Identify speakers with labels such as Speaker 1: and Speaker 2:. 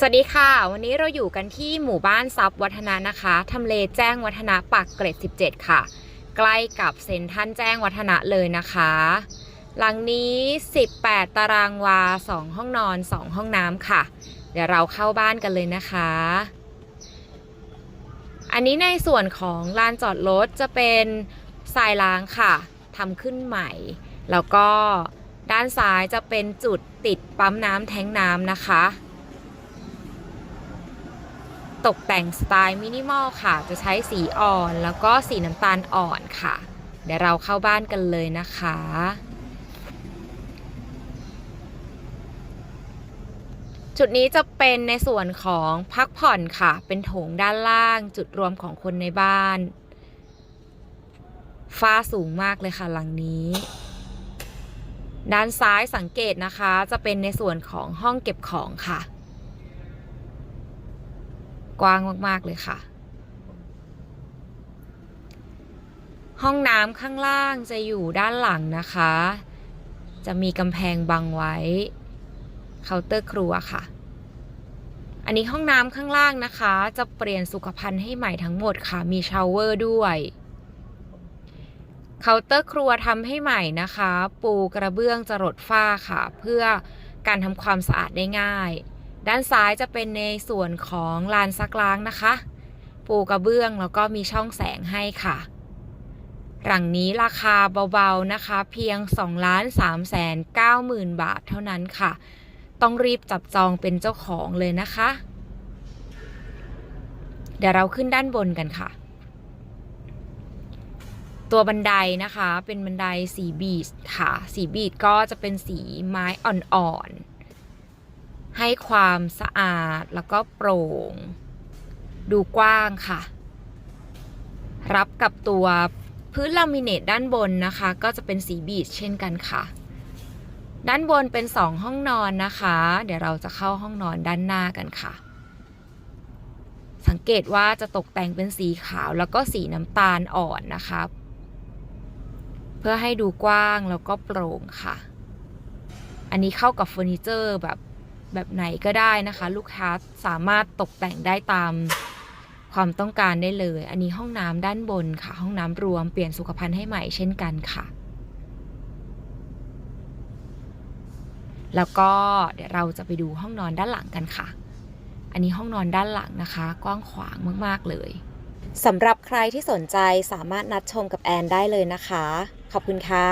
Speaker 1: สวัสดีค่ะ วันนี้เราอยู่กันที่หมู่บ้านซับวัฒนะนะคะทำเลแจ้งวัฒนะปากเกร็ด 17 ค่ะ ใกล้กับเซ็นทรัลแจ้งวัฒนะเลยนะคะ หลังนี้ 18 ตารางวา 2 ห้องนอน 2 ห้องน้ำค่ะ เดี๋ยวเราเข้าบ้านกันเลยนะคะ อันนี้ในส่วนของลานจอดรถจะเป็นทรายล้างค่ะทำขึ้นใหม่ แล้วก็ด้านซ้ายจะเป็นจุดติดปั๊มน้ำแทงน้ำนะคะ ตกแต่งสไตล์มินิมอลค่ะ จะใช้สีอ่อนแล้วก็สีน้ำตาลอ่อนค่ะ เดี๋ยวเราเข้าบ้านกันเลยนะคะจุดนี้จะเป็นในส่วนของพักผ่อนค่ะ เป็นโถงด้านล่าง จุดรวมของคนในบ้าน ฟ้าสูงมากเลยค่ะหลังนี้ ด้านซ้ายสังเกตนะคะ จะเป็นในส่วนของห้องเก็บของค่ะ กว้างมากๆเลยค่ะ ห้องน้ำข้างล่างจะอยู่ด้านหลังนะคะ จะมีกำแพงบังไว้เคาน์เตอร์ครัวค่ะ อันนี้ห้องน้ำข้างล่างนะคะ จะเปลี่ยนสุขภัณฑ์ให้ใหม่ทั้งหมดค่ะ มีชาวเวอร์ด้วยเคาน์เตอร์ครัวทำให้ใหม่นะคะ ปูกระเบื้องจรดฝ้าค่ะ เพื่อการทำความสะอาดได้ง่าย ด้านซ้ายจะเป็นในส่วนของลานซักล้างนะคะ ปูกระเบื้องแล้วก็มีช่องแสงให้ค่ะ หลังนี้ราคาเบาๆนะคะ เพียง2ล้าน3แสน9หมื่นบาทเท่านั้นค่ะ ต้องรีบจับจองเป็นเจ้าของเลยนะคะ เดี๋ยวเราขึ้นด้านบนกันค่ะตัวบันไดนะคะเป็นบันไดสีบีดค่ะ สีบีดก็จะเป็นสีไม้อ่อนๆ ให้ความสะอาดแล้วก็โปร่ง ดูกว้างค่ะ รับกับตัวพื้นลามิเนตด้านบนนะคะ ก็จะเป็นสีบีดเช่นกันค่ะ ด้านบนเป็นสองห้องนอนนะคะ เดี๋ยวเราจะเข้าห้องนอนด้านหน้ากันค่ะ สังเกตว่าจะตกแต่งเป็นสีขาวแล้วก็สีน้ำตาลอ่อนนะคะ เพื่อให้ดูกว้างแล้วก็โปร่งค่ะ อันนี้เข้ากับเฟอร์นิเจอร์แบบ แบบไหนก็ได้นะคะ ลูกค้าสามารถตกแต่งได้ตามความต้องการได้เลย อันนี้ห้องน้ำด้านบนค่ะ ห้องน้ำรวมเปลี่ยนสุขภัณฑ์ให้ใหม่เช่นกันค่ะ แล้วก็เดี๋ยวเราจะไปดูห้องนอนด้านหลังกันค่ะ อันนี้ห้องนอนด้านหลังนะคะ กว้างขวางมากๆเลยสำหรับใครที่สนใจสามารถนัดชมกับแอนได้เลยนะคะ ขอบคุณค่ะ